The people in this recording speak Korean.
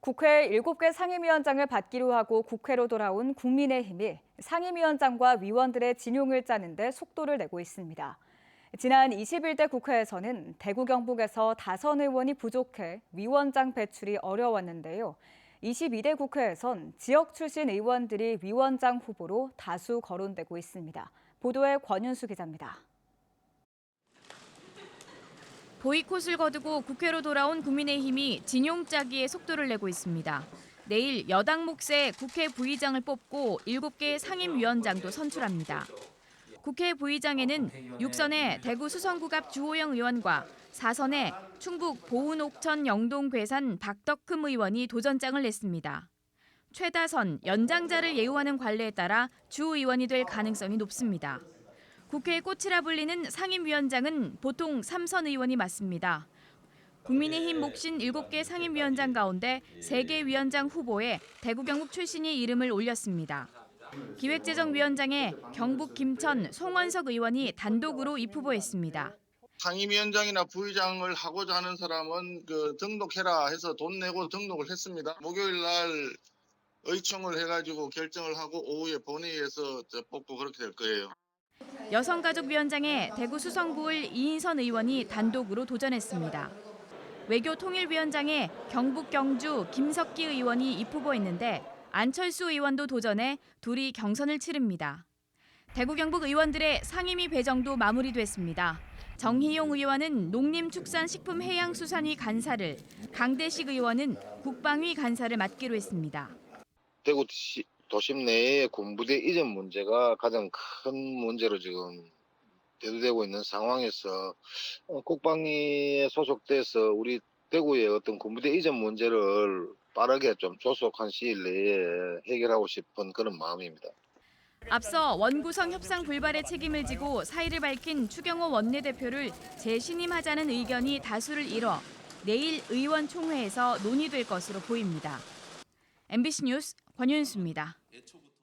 국회 7개 상임위원장을 받기로 하고 국회로 돌아온 국민의힘이 상임위원장과 위원들의 진용을 짜는 데 속도를 내고 있습니다. 지난 21대 국회에서는 대구 경북에서 다선 의원이 부족해 위원장 배출이 어려웠는데요. 22대 국회에선 지역 출신 의원들이 위원장 후보로 다수 거론되고 있습니다. 보도에 권윤수 기자입니다. 보이콧을 거두고 국회로 돌아온 국민의힘이 진용 짜기에 속도를 내고 있습니다. 내일 여당 몫의 국회 부의장을 뽑고 7개 상임위원장도 선출합니다. 국회 부의장에는 6선의 대구 수성구 갑 주호영 의원과 4선의 충북 보은 옥천 영동 괴산 박덕흠 의원이 도전장을 냈습니다. 최다선 연장자를 예우하는 관례에 따라 주 의원이 될 가능성이 높습니다. 국회의 꽃이라 불리는 상임위원장은 보통 3선 의원이 맡습니다. 국민의힘 몫인 7개 상임위원장 가운데 3개 위원장 후보에 대구 경북 출신이 이름을 올렸습니다. 기획재정위원장에 경북 김천 송원석 의원이 단독으로 입후보했습니다. 상임위원장이나 부의장을 하고자 하는 사람은 그 등록해라 해서 돈 내고 등록을 했습니다. 목요일 날 의총을 해가지고 결정을 하고 오후에 본회의에서 저 뽑고 그렇게 될 거예요. 여성가족위원장에 대구 수성구을 이인선 의원이 단독으로 도전했습니다. 외교통일위원장에 경북 경주 김석기 의원이 입후보했는데 안철수 의원도 도전해 둘이 경선을 치릅니다. 대구 경북 의원들의 상임위 배정도 마무리됐습니다. 정희용 의원은 농림축산식품해양수산위 간사를, 강대식 의원은 국방위 간사를 맡기로 했습니다. 대구 시- 도심 내의 군부대 이전 문제가 가장 큰 문제로 지금 대두되고 있는 상황에서 어, 국방위에 소속돼서 우리 대구의 어떤 군부대 이전 문제를 빠르게 좀 조속한 시일 내에 해결하고 싶은 그런 마음입니다. 앞서 원구성 협상 불발의 책임을 지고 사의를 밝힌 추경호 원내대표를 재신임하자는 의견이 다수를 이뤄 내일 의원 총회에서 논의될 것으로 보입니다. MBC 뉴스 권윤수입니다.